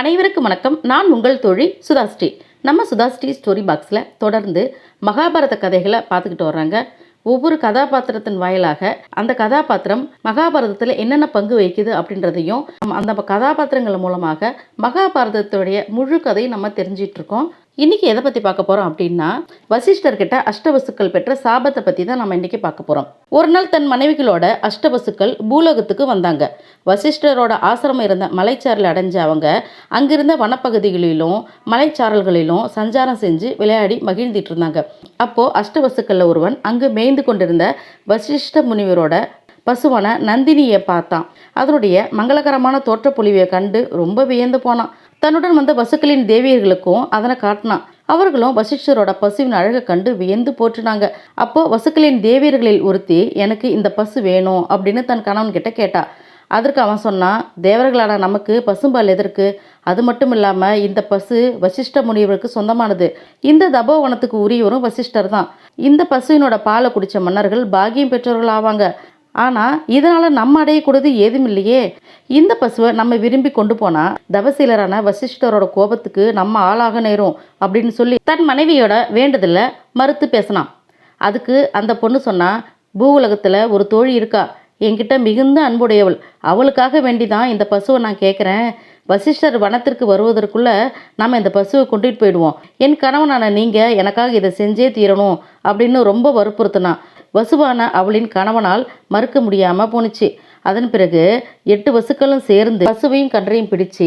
அனைவருக்கும் வணக்கம். நான் உங்கள் தோழி சுதாஸ்ரீ நம்ம சுதாஸ்ரீ ஸ்டோரி பாக்ஸில் தொடர்ந்து மகாபாரத கதைகளை பார்த்துக்கிட்டு வர்றாங்க. ஒவ்வொரு கதாபாத்திரத்தின் வாயிலாக அந்த கதாபாத்திரம் மகாபாரதத்தில் என்னென்ன பங்கு வகிக்குது அப்படின்றதையும் அந்த கதாபாத்திரங்கள் மூலமாக மகாபாரதத்துடைய முழு கதையை நம்ம தெரிஞ்சிட்ருக்கோம் இன்றைக்கி எதை பற்றி பார்க்க போகிறோம் அப்படின்னா வசிஷ்டர்கிட்ட அஷ்டவசுக்கள் பெற்ற சாபத்தை பற்றி தான் நம்ம இன்றைக்கி பார்க்க போகிறோம் ஒரு நாள் தன் மனைவிகளோட அஷ்டவசுக்கள் பூலோகத்துக்கு வந்தாங்க. வசிஷ்டரோட ஆசிரமம் இருந்த மலைச்சாரில் அடைஞ்ச அவங்க அங்கிருந்த வனப்பகுதிகளிலும் மலைச்சாரல்களிலும் சஞ்சாரம் செஞ்சு விளையாடி மகிழ்ந்துட்டு இருந்தாங்க. அப்போது அஷ்டவசுக்களில் ஒருவன் அங்கு மேய்ந்து கொண்டிருந்த வசிஷ்ட முனிவரோட பசுவான நந்தினியை பார்த்தான். அதனுடைய மங்களகரமான தோற்றப்பொழிவை கண்டு ரொம்ப வியந்து போனான். தன்னுடன் வந்த வசுக்களின் தேவியர்களுக்கும் அதனை காட்டினான். அவர்களும் வசிஷ்டரோட பசுவின் அழகை கண்டு வியந்து போற்றினாங்க. அப்போ வசுக்களின் தேவியர்களில் ஒருத்தி எனக்கு இந்த பசு வேணும் அப்படின்னு தன் கணவன் கிட்ட கேட்டா. அதற்கு அவன் சொன்னான் தேவர்களான நமக்கு பசும்பால் எதற்கு? அது மட்டும் இல்லாமல் இந்த பசு வசிஷ்ட முனிவருக்கு சொந்தமானது. இந்த தபோவனத்துக்கு உரியவரும் வசிஷ்டர் தான். இந்த பசுவினோட பாலை குடித்த மன்னர்கள் பாகியம் பெற்றவர்கள் ஆவாங்க ஆனால் இதனால் நம்ம அடையக்கூடாது ஏதும் இல்லையே. இந்த பசுவை நம்ம விரும்பி கொண்டு போனால் தவசீலரான வசிஷ்டரோட கோபத்துக்கு நம்ம ஆளாக நேரும் அப்படின்னு சொல்லி தன் மனைவியோட வேண்டுதலை மறுத்து பேசினான். அதுக்கு அந்த பொண்ணு சொன்னால் பூ உலகத்தில் ஒரு தோழி இருக்கா? என்கிட்ட மிகுந்த அன்புடையவள். அவளுக்காக வேண்டி தான் இந்த பசுவை நான் கேட்குறேன் வசிஷ்டர் வனத்திற்கு வருவதற்குள்ள நம்ம இந்த பசுவை கொண்டுட்டு போயிடுவோம். என் கணவனான நீங்கள் எனக்காக இதை செஞ்சே தீரணும் அப்படின்னு ரொம்ப வற்புறுத்தினான். வசுவான அவளின் கணவனால் மறுக்க முடியாமல் போணுச்சு. அதன் பிறகு எட்டு வசுக்களும் சேர்ந்து பசுவையும் கன்றையும் பிடிச்சு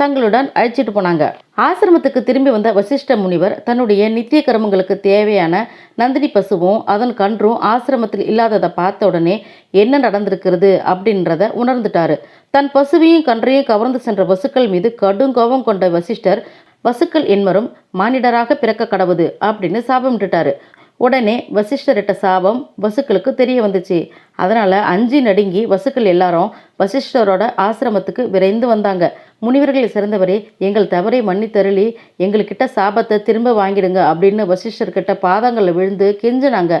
தங்களுடன் அழைச்சிட்டு போனாங்க. ஆசிரமத்துக்கு திரும்பி வந்த வசிஷ்ட முனிவர் தன்னுடைய நித்திய கர்மங்களுக்கு தேவையான நந்தினி பசுவும் அதன் கன்றும் ஆசிரமத்தில் இல்லாததை பார்த்த உடனே என்ன நடந்திருக்கிறது அப்படின்றத உணர்ந்துட்டாரு. தன் பசுவையும் கன்றையும் கவர்ந்து சென்ற வசுக்கள் மீது கடும் கோபம் கொண்ட வசிஷ்டர் வசுக்கள் என்மரும் மானிடராக பிறக்க கடவுது அப்படின்னு சாபமிட்டுட்டாரு. உடனே வசிஷ்டரிட்ட சாபம் வசுக்களுக்கு தெரிய வந்துச்சு. அதனால் அஞ்சு நடுங்கி வசுக்கள் எல்லாரும் வசிஷ்டரோட ஆசிரமத்துக்கு விரைந்து வந்தாங்க. முனிவர்களை சிறந்தவரே எங்கள் தவறை மன்னித்தருளி எங்கள்கிட்ட சாபத்தை திரும்ப வாங்கிடுங்க அப்படின்னு வசிஷ்டர்கிட்ட பாதங்களில் விழுந்து கெஞ்சினாங்க.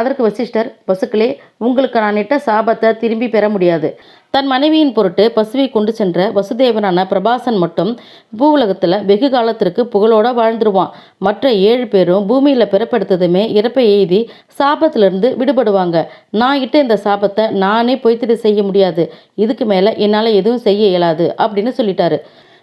அதற்கு வசிஷ்டர் வசுக்களே உங்களுக்கு நான் இட்ட சாபத்தை திரும்பி பெற முடியாது. தன் மனைவியின் பொருட்டு பசுவை கொண்டு சென்ற வசுதேவனான பிரபாசன் மட்டும் பூவுலகத்தில் வெகு காலத்திற்கு புகழோட வாழ்ந்துருவான். மற்ற ஏழு பேரும் பூமியில் பிறப்படுத்ததுமே இறப்பை எய்தி சாபத்திலிருந்து விடுபடுவாங்க. நான் இட்ட இந்த சாபத்தை நானே பொய்த்திட்டு செய்ய முடியாது. இதுக்கு மேலே என்னால் எதுவும் செய்ய இயலாது அப்படின்னு சொல்லிட்டாரு.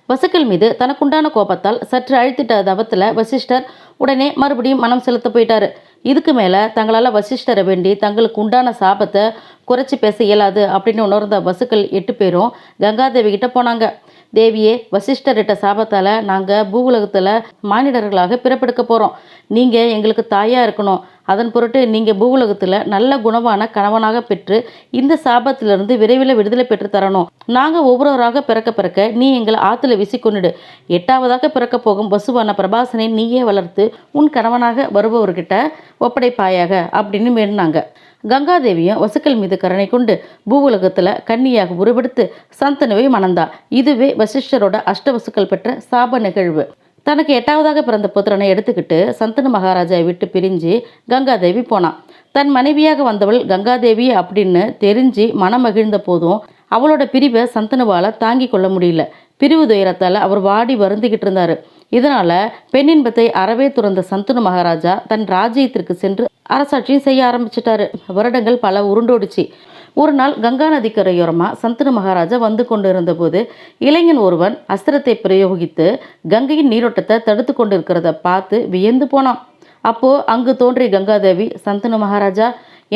வசுக்கள் மீது தனக்குண்டான கோபத்தால் சற்று அழுத்திட்ட தவத்தில் வசிஷ்டர் உடனே மறுபடியும் மனம் செலுத்த போயிட்டாரு. இதுக்கு மேலே தங்களால் வசிஷ்டரை வேண்டி தங்களுக்கு உண்டான சாபத்தை குறைச்சி பேச இயலாது அப்படின்னு உணர்ந்த வசுக்கள் எட்டு பேரும் கங்காதேவி கிட்ட போனாங்க. தேவியே வசிஷ்டரிட்ட சாபத்தால் நாங்கள் பூவுலகத்தில் மானிடர்களாக பிறப்பெடுக்க போகிறோம் நீங்கள் எங்களுக்கு தாயாக இருக்கணும். அதன் பொருட்டு நீங்கள் பூவுலகத்தில் நல்ல குணமான கணவனாக பெற்று இந்த சாபத்திலிருந்து விரைவில் விடுதலை பெற்று தரணும். நாங்கள் ஒவ்வொருவராக பிறக்க பிறக்க நீ எங்களை ஆற்றுல வீசிக்கொண்டுடு எட்டாவதாக பிறக்க போகும் பசுவான பிரபாசனை நீயே வளர்த்து உன் கணவனாக வருபவர்கிட்ட ஒப்படைப்பாயாக அப்படின்னு வேணுனாங்க கங்காதேவியும் வசுக்கள் மீது கருணை கொண்டு பூவுலகத்தில் கன்னியாக உருவெடுத்து சந்தனுவை மணந்தா. இதுவே வசிஷ்டரோட அஷ்டவசுக்கள் பெற்ற சாப நிகழ்வு. தனக்கு எட்டாவதாக பிறந்த புத்திரனை எடுத்துக்கிட்டு சந்தனு மகாராஜாவை விட்டு பிரிஞ்சு கங்காதேவி போனான் தன் மனைவியாக வந்தவள் கங்காதேவி அப்படின்னு தெரிஞ்சு மனம் மகிழ்ந்த போதும் அவளோட பிரிவை சந்தனுவால் தாங்கி கொள்ள முடியல. பிரிவு துயரத்தால் அவர் வாடி வருந்திக்கிட்டு இருந்தார். இதனால் பெண்ணின்பத்தை அறவே துறந்த சந்தனு மகாராஜா தன் ராஜ்யத்திற்கு சென்று அரசாட்சியும் செய்ய ஆரம்பிச்சிட்டாரு. வருடங்கள் பல உருண்டோடுச்சு. ஒரு நாள் கங்கா நதிக்கரையோரமாக சந்தனு மகாராஜா வந்து கொண்டு இருந்தபோது இளைஞன் ஒருவன் அஸ்திரத்தை பிரயோகித்து கங்கையின் நீரோட்டத்தை தடுத்து கொண்டு இருக்கிறத பார்த்து வியந்து போனான். அப்போது அங்கு தோன்றிய கங்காதேவி சந்தனு மகாராஜா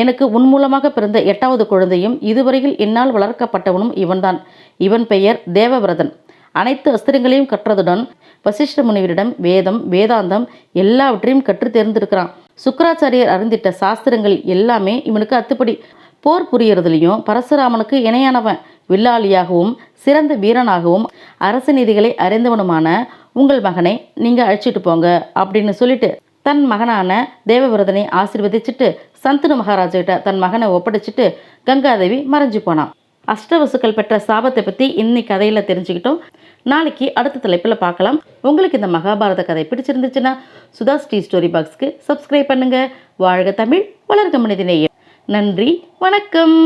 எனக்கு உன் மூலமாக பிறந்த எட்டாவது குழந்தையும் இதுவரையில் என்னால் வளர்க்கப்பட்டவனும் இவன்தான். இவன் பெயர் தேவவிரதன். அனைத்து அஸ்திரங்களையும் கற்றதுடன் வசிஷ்ட முனிவரிடம் வேதம் வேதாந்தம் எல்லாவற்றையும் கற்று தேர்ந்திருக்கிறான். சுக்கராச்சாரியர் அறிந்திட்ட சாஸ்திரங்கள் எல்லாமே இவனுக்கு அத்துப்படி. போர் புரியறதுலையும் பரசுராமனுக்கு இணையானவன். வில்லாளியாகவும் சிறந்த வீரனாகவும் அரசு நீதிகளை அறிந்தவனுமான உங்கள் மகனை நீங்கள் அழைச்சிட்டு போங்க அப்படின்னு சொல்லிட்டு தன் மகனான தேவவிரதனை ஆசீர்வதிச்சுட்டு சந்தனு மகாராஜகிட்ட தன் மகனை ஒப்படைச்சிட்டு கங்காதேவி மறைஞ்சு போனான். அஷ்டவசுக்கள் பெற்ற சாபத்தை பற்றி இன்னைக்கு கதையில் தெரிஞ்சுக்கிட்டோம். நாளைக்கு அடுத்த தலைப்பில் பார்க்கலாம். உங்களுக்கு இந்த மகாபாரத கதை பிடிச்சிருந்துச்சுன்னா சுதா ஸ்ரீ ஸ்டோரி பாக்ஸ்க்கு சப்ஸ்கிரைப் பண்ணுங்கள் வாழ்க தமிழ் வளர்க மனிதநேயம். நன்றி வணக்கம்.